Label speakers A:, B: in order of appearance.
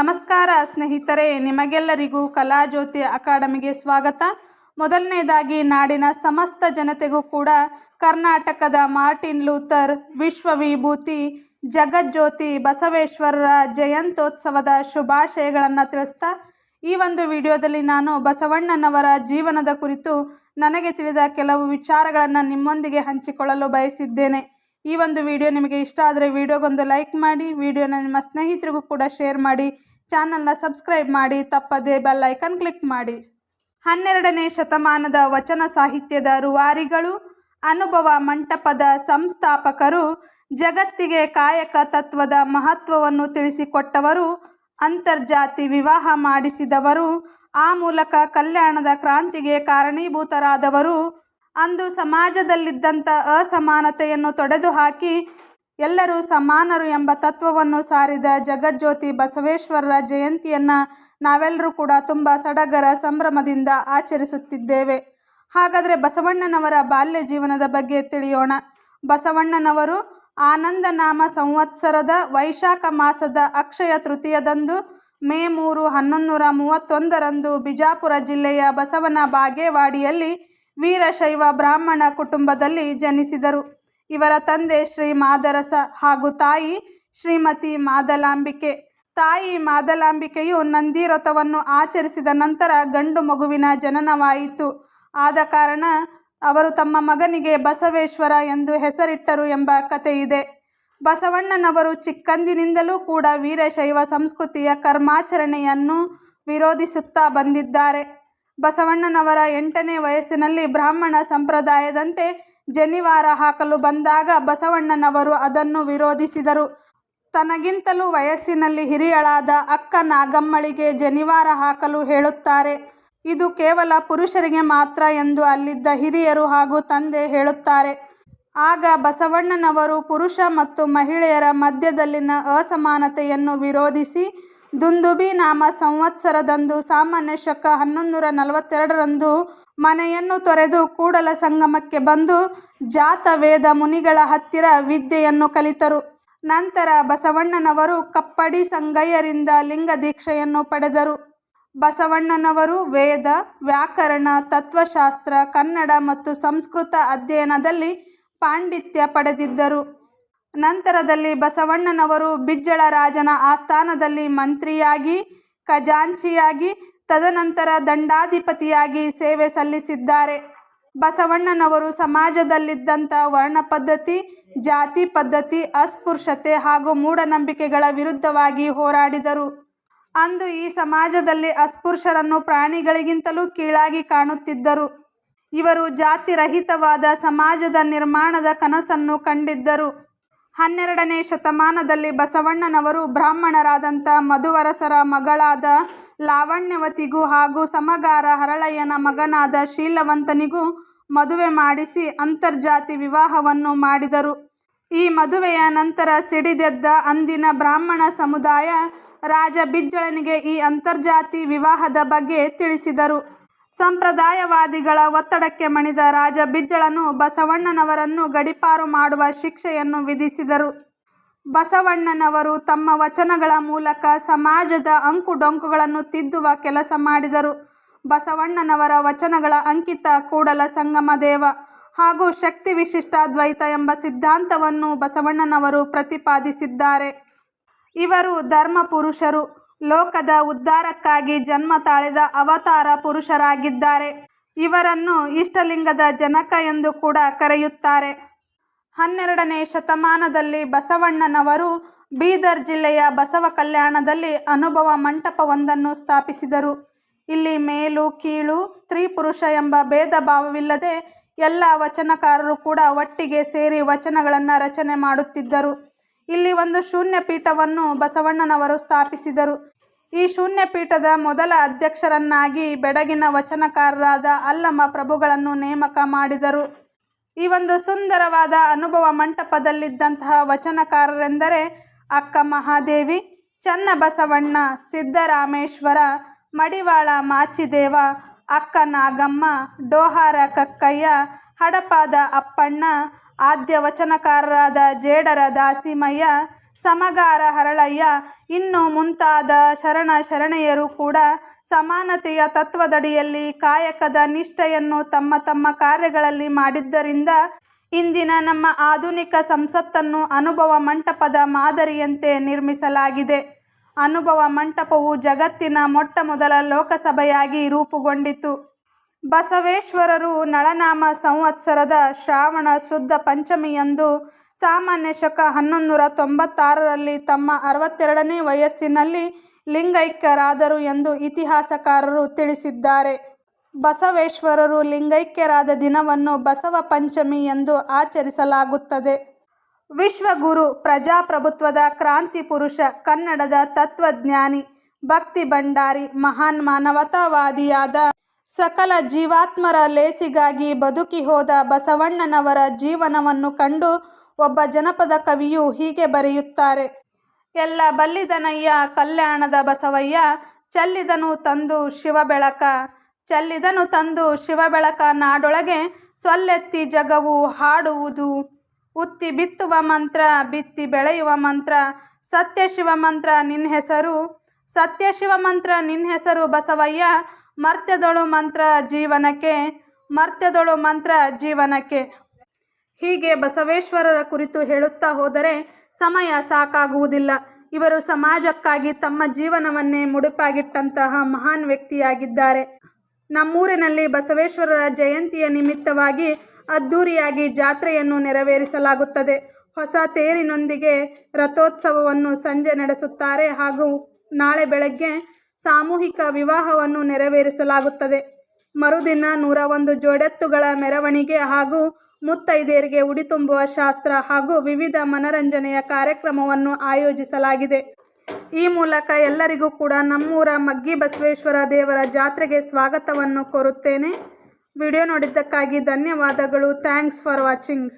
A: ನಮಸ್ಕಾರ ಸ್ನೇಹಿತರೆ, ನಿಮಗೆಲ್ಲರಿಗೂ ಕಲಾಜ್ಯೋತಿ ಅಕಾಡೆಮಿಗೆ ಸ್ವಾಗತ. ಮೊದಲನೇದಾಗಿ ನಾಡಿನ ಸಮಸ್ತ ಜನತೆಗೂ ಕೂಡ ಕರ್ನಾಟಕದ ಮಾರ್ಟಿನ್ ಲೂಥರ್ ವಿಶ್ವ ವಿಭೂತಿ ಜಗಜ್ಯೋತಿ ಬಸವೇಶ್ವರರ ಜಯಂತ್ಯೋತ್ಸವದ ಶುಭಾಶಯಗಳನ್ನು ತಿಳಿಸ್ತಾ, ಈ ಒಂದು ವಿಡಿಯೋದಲ್ಲಿ ನಾನು ಬಸವಣ್ಣನವರ ಜೀವನದ ಕುರಿತು ನನಗೆ ತಿಳಿದ ಕೆಲವು ವಿಚಾರಗಳನ್ನು ನಿಮ್ಮೊಂದಿಗೆ ಹಂಚಿಕೊಳ್ಳಲು ಬಯಸಿದ್ದೇನೆ. ಈ ಒಂದು ವಿಡಿಯೋ ನಿಮಗೆ ಇಷ್ಟ ಆದರೆ ವಿಡಿಯೋಗೊಂದು ಲೈಕ್ ಮಾಡಿ, ವಿಡಿಯೋನ ನಿಮ್ಮ ಸ್ನೇಹಿತರಿಗೂ ಕೂಡ ಶೇರ್ ಮಾಡಿ ಚಾನಲ್ನ ಸಬ್ಸ್ಕ್ರೈಬ್ ಮಾಡಿ, ತಪ್ಪದೇ ಬೆಲ್ ಐಕನ್ ಕ್ಲಿಕ್ ಮಾಡಿ. ಹನ್ನೆರಡನೇ ಶತಮಾನದ ವಚನ ಸಾಹಿತ್ಯದ ರೂವಾರಿಗಳು, ಅನುಭವ ಮಂಟಪದ ಸಂಸ್ಥಾಪಕರು, ಜಗತ್ತಿಗೆ ಕಾಯಕ ತತ್ವದ ಮಹತ್ವವನ್ನು ತಿಳಿಸಿಕೊಟ್ಟವರು, ಅಂತರ್ಜಾತಿ ವಿವಾಹ ಮಾಡಿಸಿದವರು, ಆ ಮೂಲಕ ಕಲ್ಯಾಣದ ಕ್ರಾಂತಿಗೆ ಕಾರಣೀಭೂತರಾದವರು, ಅಂದು ಸಮಾಜದಲ್ಲಿದ್ದಂಥ ಅಸಮಾನತೆಯನ್ನು ತೊಡೆದುಹಾಕಿ ಎಲ್ಲರೂ ಸಮಾನರು ಎಂಬ ತತ್ವವನ್ನು ಸಾರಿದ ಜಗಜ್ಯೋತಿ ಬಸವೇಶ್ವರರ ಜಯಂತಿಯನ್ನು ನಾವೆಲ್ಲರೂ ಕೂಡ ತುಂಬ ಸಡಗರ ಸಂಭ್ರಮದಿಂದ ಆಚರಿಸುತ್ತಿದ್ದೇವೆ. ಹಾಗಾದರೆ ಬಸವಣ್ಣನವರ ಬಾಲ್ಯ ಜೀವನದ ಬಗ್ಗೆ ತಿಳಿಯೋಣ. ಬಸವಣ್ಣನವರು ಆನಂದ ನಾಮ ಸಂವತ್ಸರದ ವೈಶಾಖ ಮಾಸದ ಅಕ್ಷಯ ತೃತೀಯದಂದು ಮೇ ಮೂರು ಹನ್ನೊಂದುನೂರ ಮೂವತ್ತೊಂದರಂದು ಬಿಜಾಪುರ ಜಿಲ್ಲೆಯ ಬಸವನ ಬಾಗೇವಾಡಿಯಲ್ಲಿ ವೀರಶೈವ ಬ್ರಾಹ್ಮಣ ಕುಟುಂಬದಲ್ಲಿ ಜನಿಸಿದರು. ಇವರ ತಂದೆ ಶ್ರೀ ಮಾದರಸ ಹಾಗೂ ತಾಯಿ ಶ್ರೀಮತಿ ಮಾದಲಾಂಬಿಕೆ. ತಾಯಿ ಮಾದಲಾಂಬಿಕೆಯು ನಂದಿವ್ರತವನ್ನು ಆಚರಿಸಿದ ನಂತರ ಗಂಡು ಮಗುವಿನ ಜನನವಾಯಿತು. ಆದ ಕಾರಣ ಅವರು ತಮ್ಮ ಮಗನಿಗೆ ಬಸವೇಶ್ವರ ಎಂದು ಹೆಸರಿಟ್ಟರು ಎಂಬ ಕಥೆ ಇದೆ ಬಸವಣ್ಣನವರು ಚಿಕ್ಕಂದಿನಿಂದಲೂ ಕೂಡ ವೀರಶೈವ ಸಂಸ್ಕೃತಿಯ ಕರ್ಮಾಚರಣೆಯನ್ನು ವಿರೋಧಿಸುತ್ತಾ ಬಂದಿದ್ದಾರೆ. ಬಸವಣ್ಣನವರ ಎಂಟನೇ ವಯಸ್ಸಿನಲ್ಲಿ ಬ್ರಾಹ್ಮಣ ಸಂಪ್ರದಾಯದಂತೆ ಜನಿವಾರ ಹಾಕಲು ಬಂದಾಗ ಬಸವಣ್ಣನವರು ಅದನ್ನು ವಿರೋಧಿಸಿದರು. ತನಗಿಂತಲೂ ವಯಸ್ಸಿನಲ್ಲಿ ಹಿರಿಯಳಾದ ಅಕ್ಕ ನಾಗಮ್ಮಳಿಗೆ ಜನಿವಾರ ಹಾಕಲು ಹೇಳುತ್ತಾರೆ. ಇದು ಕೇವಲ ಪುರುಷರಿಗೆ ಮಾತ್ರ ಎಂದು ಅಲ್ಲಿದ್ದ ಹಿರಿಯರು ಹಾಗೂ ತಂದೆ ಹೇಳುತ್ತಾರೆ. ಆಗ ಬಸವಣ್ಣನವರು ಪುರುಷ ಮತ್ತು ಮಹಿಳೆಯರ ಮಧ್ಯದಲ್ಲಿನ ಅಸಮಾನತೆಯನ್ನು ವಿರೋಧಿಸಿ, ದುಂದುಬಿ ನಾಮ ಸಂವತ್ಸರದಂದು ಸಾಮಾನ್ಯ ಶಕ ಹನ್ನೊಂದುನೂರ ನಲವತ್ತೆರಡರಂದು ಮನೆಯನ್ನು ತೊರೆದು ಕೂಡಲ ಸಂಗಮಕ್ಕೆ ಬಂದು ಜಾತ ವೇದ ಮುನಿಗಳ ಹತ್ತಿರ ವಿದ್ಯೆಯನ್ನು ಕಲಿತರು. ನಂತರ ಬಸವಣ್ಣನವರು ಕಪ್ಪಡಿ ಸಂಗಯ್ಯರಿಂದ ಲಿಂಗ ದೀಕ್ಷೆಯನ್ನು ಪಡೆದರು. ಬಸವಣ್ಣನವರು ವೇದ, ವ್ಯಾಕರಣ, ತತ್ವಶಾಸ್ತ್ರ, ಕನ್ನಡ ಮತ್ತು ಸಂಸ್ಕೃತ ಅಧ್ಯಯನದಲ್ಲಿ ಪಾಂಡಿತ್ಯ ಪಡೆದಿದ್ದರು. ನಂತರದಲ್ಲಿ ಬಸವಣ್ಣನವರು ಬಿಜ್ಜಳ ರಾಜನ ಆಸ್ಥಾನದಲ್ಲಿ ಮಂತ್ರಿಯಾಗಿ, ಖಜಾಂಚಿಯಾಗಿ, ತದನಂತರ ದಂಡಾಧಿಪತಿಯಾಗಿ ಸೇವೆ ಸಲ್ಲಿಸಿದ್ದಾರೆ. ಬಸವಣ್ಣನವರು ಸಮಾಜದಲ್ಲಿದ್ದಂಥ ವರ್ಣ ಪದ್ಧತಿ ಜಾತಿ ಪದ್ಧತಿ, ಅಸ್ಪೃಶ್ಯತೆ ಹಾಗೂ ಮೂಢನಂಬಿಕೆಗಳ ವಿರುದ್ಧವಾಗಿ ಹೋರಾಡಿದರು. ಅಂದು ಈ ಸಮಾಜದಲ್ಲಿ ಅಸ್ಪೃಶ್ಯರನ್ನು ಪ್ರಾಣಿಗಳಿಗಿಂತಲೂ ಕೀಳಾಗಿ ಕಾಣುತ್ತಿದ್ದರು. ಇವರು ಜಾತಿರಹಿತವಾದ ಸಮಾಜದ ನಿರ್ಮಾಣದ ಕನಸನ್ನು ಕಂಡಿದ್ದರು. ಹನ್ನೆರಡನೇ ಶತಮಾನದಲ್ಲಿ ಬಸವಣ್ಣನವರು ಬ್ರಾಹ್ಮಣರಾದಂಥ ಮಧುವರಸರ ಮಗಳಾದ ಲಾವಣ್ಯವತಿಗೂ ಹಾಗೂ ಸಮಗಾರ ಹರಳಯ್ಯನ ಮಗನಾದ ಶೀಲವಂತನಿಗೂ ಮದುವೆ ಮಾಡಿಸಿ ಅಂತರ್ಜಾತಿ ವಿವಾಹವನ್ನು ಮಾಡಿದರು. ಈ ಮದುವೆಯ ನಂತರ ಸಿಡಿದೆದ್ದ ಅಂದಿನ ಬ್ರಾಹ್ಮಣ ಸಮುದಾಯ ರಾಜ ಬಿಜ್ಜಳನಿಗೆ ಈ ಅಂತರ್ಜಾತಿ ವಿವಾಹದ ಬಗ್ಗೆ ತಿಳಿಸಿದರು. ಸಂಪ್ರದಾಯವಾದಿಗಳ ಒತ್ತಡಕ್ಕೆ ಮಣಿದ ರಾಜ ಬಿಜ್ಜಳನು ಬಸವಣ್ಣನವರನ್ನು ಗಡಿಪಾರು ಮಾಡುವ ಶಿಕ್ಷೆಯನ್ನು ವಿಧಿಸಿದರು. ಬಸವಣ್ಣನವರು ತಮ್ಮ ವಚನಗಳ ಮೂಲಕ ಸಮಾಜದ ಅಂಕುಡೊಂಕುಗಳನ್ನು ತಿದ್ದುವ ಕೆಲಸ ಮಾಡಿದರು. ಬಸವಣ್ಣನವರ ವಚನಗಳ ಅಂಕಿತ ಕೂಡಲ ಸಂಗಮದೇವ. ಹಾಗೂ ಶಕ್ತಿ ವಿಶಿಷ್ಟಾದ್ವೈತ ಎಂಬ ಸಿದ್ಧಾಂತವನ್ನು ಬಸವಣ್ಣನವರು ಪ್ರತಿಪಾದಿಸಿದ್ದಾರೆ. ಇವರು ಧರ್ಮ ಪುರುಷರು. ಲೋಕದ ಉದ್ಧಾರಕ್ಕಾಗಿ ಜನ್ಮ ತಾಳಿದ ಅವತಾರ ಪುರುಷರಾಗಿದ್ದಾರೆ. ಇವರನ್ನು ಇಷ್ಟಲಿಂಗದ ಜನಕ ಎಂದು ಕೂಡ ಕರೆಯುತ್ತಾರೆ. ಹನ್ನೆರಡನೇ ಶತಮಾನದಲ್ಲಿ ಬಸವಣ್ಣನವರು ಬೀದರ್ ಜಿಲ್ಲೆಯ ಬಸವ ಕಲ್ಯಾಣದಲ್ಲಿ ಅನುಭವ ಮಂಟಪವೊಂದನ್ನು ಸ್ಥಾಪಿಸಿದರು. ಇಲ್ಲಿ ಮೇಲು, ಕೀಳು, ಸ್ತ್ರೀ, ಪುರುಷ ಎಂಬ ಭೇದ ಭಾವವಿಲ್ಲದೆ ಎಲ್ಲ ವಚನಕಾರರು ಕೂಡ ಒಟ್ಟಿಗೆ ಸೇರಿ ವಚನಗಳನ್ನು ರಚನೆ ಮಾಡುತ್ತಿದ್ದರು. ಇಲ್ಲಿ ಒಂದು ಶೂನ್ಯ ಪೀಠವನ್ನು ಬಸವಣ್ಣನವರು ಸ್ಥಾಪಿಸಿದರು. ಈ ಶೂನ್ಯ ಪೀಠದ ಮೊದಲ ಅಧ್ಯಕ್ಷರನ್ನಾಗಿ ಬೆಡಗಿನ ವಚನಕಾರರಾದ ಅಲ್ಲಮ್ಮ ಪ್ರಭುಗಳನ್ನು ನೇಮಕ ಮಾಡಿದರು. ಈ ಒಂದು ಸುಂದರವಾದ ಅನುಭವ ಮಂಟಪದಲ್ಲಿದ್ದಂತಹ ವಚನಕಾರರೆಂದರೆ ಅಕ್ಕ ಮಹಾದೇವಿ, ಚನ್ನಬಸವಣ್ಣ, ಸಿದ್ದರಾಮೇಶ್ವರ, ಮಡಿವಾಳ ಮಾಚಿದೇವ, ಅಕ್ಕ ನಾಗಮ್ಮ, ಡೋಹಾರ ಕಕ್ಕಯ್ಯ, ಹಡಪಾದ ಅಪ್ಪಣ್ಣ, ಆದ್ಯ ವಚನಕಾರರಾದ ಜೇಡರ ದಾಸಿಮಯ್ಯ ಸಮಗಾರ ಹರಳಯ್ಯ. ಇನ್ನು ಮುಂತಾದ ಶರಣ ಶರಣೆಯರು ಕೂಡ ಸಮಾನತೆಯ ತತ್ವದಡಿಯಲ್ಲಿ ಕಾಯಕದ ನಿಷ್ಠೆಯನ್ನು ತಮ್ಮ ತಮ್ಮ ಕಾರ್ಯಗಳಲ್ಲಿ ಮಾಡಿದ್ದರಿಂದ ಇಂದಿನ ನಮ್ಮ ಆಧುನಿಕ ಸಂಸತ್ತನ್ನು ಅನುಭವ ಮಂಟಪದ ಮಾದರಿಯಂತೆ ನಿರ್ಮಿಸಲಾಗಿದೆ. ಅನುಭವ ಮಂಟಪವು ಜಗತ್ತಿನ ಮೊಟ್ಟಮೊದಲ ಲೋಕಸಭೆಯಾಗಿ ರೂಪುಗೊಂಡಿತು. ಬಸವೇಶ್ವರರು ನಳನಾಮ ಸಂವತ್ಸರದ ಶ್ರಾವಣ ಶುದ್ಧ ಪಂಚಮಿಯಂದು ಸಾಮಾನ್ಯ ಶಕ ಹನ್ನೊಂದುನೂರ ತೊಂಬತ್ತಾರರಲ್ಲಿ ತಮ್ಮ ಅರವತ್ತೆರಡನೇ ವಯಸ್ಸಿನಲ್ಲಿ ಲಿಂಗೈಕ್ಯರಾದರು ಎಂದು ಇತಿಹಾಸಕಾರರು ತಿಳಿಸಿದ್ದಾರೆ. ಬಸವೇಶ್ವರರು ಲಿಂಗೈಕ್ಯರಾದ ದಿನವನ್ನು ಬಸವ ಪಂಚಮಿ ಎಂದು ಆಚರಿಸಲಾಗುತ್ತದೆ. ವಿಶ್ವಗುರು, ಪ್ರಜಾಪ್ರಭುತ್ವದ ಕ್ರಾಂತಿ ಪುರುಷ, ಕನ್ನಡದ ತತ್ವಜ್ಞಾನಿ, ಭಕ್ತಿ ಭಂಡಾರಿ, ಮಹಾನ್ ಮಾನವತಾವಾದಿಯಾದ ಸಕಲ ಜೀವಾತ್ಮರ ಲೇಸಿಗಾಗಿ ಬದುಕಿ ಹೋದ ಬಸವಣ್ಣನವರ ಜೀವನವನ್ನು ಕಂಡು ಒಬ್ಬ ಜನಪದ ಕವಿಯು ಹೀಗೆ ಬರೆಯುತ್ತಾರೆ. ಎಲ್ಲ ಬಲ್ಲಿದನಯ್ಯ, ಕಲ್ಯಾಣದ ಬಸವಯ್ಯ, ಚಲ್ಲಿದನು ತಂದು ಶಿವಬೆಳಕ, ಚಲ್ಲಿದನು ತಂದು ಶಿವಬೆಳಕ ನಾಡೊಳಗೆ ಸೊಲ್ಲೆತ್ತಿ ಜಗವು ಹಾಡುವುದು. ಉತ್ತಿ ಬಿತ್ತುವ ಮಂತ್ರ, ಬಿತ್ತಿ ಬೆಳೆಯುವ ಮಂತ್ರ, ಸತ್ಯ ಶಿವ ಮಂತ್ರ ನಿನ್ನ ಹೆಸರು, ಸತ್ಯ ಶಿವ ಮಂತ್ರ ನಿನ್ನ ಹೆಸರು ಬಸವಯ್ಯ, ಮರ್ತ್ಯದೊಳು ಮಂತ್ರ ಜೀವನಕ್ಕೆ, ಮರ್ತ್ಯದೊಳು ಮಂತ್ರ ಜೀವನಕ್ಕೆ. ಹೀಗೆ ಬಸವೇಶ್ವರರ ಕುರಿತು ಹೇಳುತ್ತಾ ಹೋದರೆ ಸಮಯ ಸಾಕಾಗುವುದಿಲ್ಲ. ಇವರು ಸಮಾಜಕ್ಕಾಗಿ ತಮ್ಮ ಜೀವನವನ್ನೇ ಮುಡುಪಾಗಿಟ್ಟಂತಹ ಮಹಾನ್ ವ್ಯಕ್ತಿಯಾಗಿದ್ದಾರೆ. ನಮ್ಮೂರಿನಲ್ಲಿ ಬಸವೇಶ್ವರರ ಜಯಂತಿಯ ನಿಮಿತ್ತವಾಗಿ ಅದ್ಧೂರಿಯಾಗಿ ಜಾತ್ರೆಯನ್ನು ನೆರವೇರಿಸಲಾಗುತ್ತದೆ. ಹೊಸ ತೇರಿನೊಂದಿಗೆ ರಥೋತ್ಸವವನ್ನು ಸಂಜೆ ನಡೆಸುತ್ತಾರೆ ಹಾಗೂ ನಾಳೆ ಬೆಳಗ್ಗೆ ಸಾಮೂಹಿಕ ವಿವಾಹವನ್ನು ನೆರವೇರಿಸಲಾಗುತ್ತದೆ. ಮರುದಿನ ನೂರ ಒಂದು ಜೋಡೆತ್ತುಗಳ ಮೆರವಣಿಗೆ ಹಾಗೂ ಮುತ್ತೈದೆಯರಿಗೆ ಉಡಿ ತುಂಬುವ ಶಾಸ್ತ್ರ ಹಾಗೂ ವಿವಿಧ ಮನರಂಜನೆಯ ಕಾರ್ಯಕ್ರಮವನ್ನು ಆಯೋಜಿಸಲಾಗಿದೆ. ಈ ಮೂಲಕ ಎಲ್ಲರಿಗೂ ಕೂಡ ನಮ್ಮೂರ ಮಗ್ಗಿ ಬಸವೇಶ್ವರ ದೇವರ ಜಾತ್ರೆಗೆ ಸ್ವಾಗತವನ್ನು ಕೋರುತ್ತೇನೆ. ವಿಡಿಯೋ ನೋಡಿದ್ದಕ್ಕಾಗಿ ಧನ್ಯವಾದಗಳು. Thanks for watching.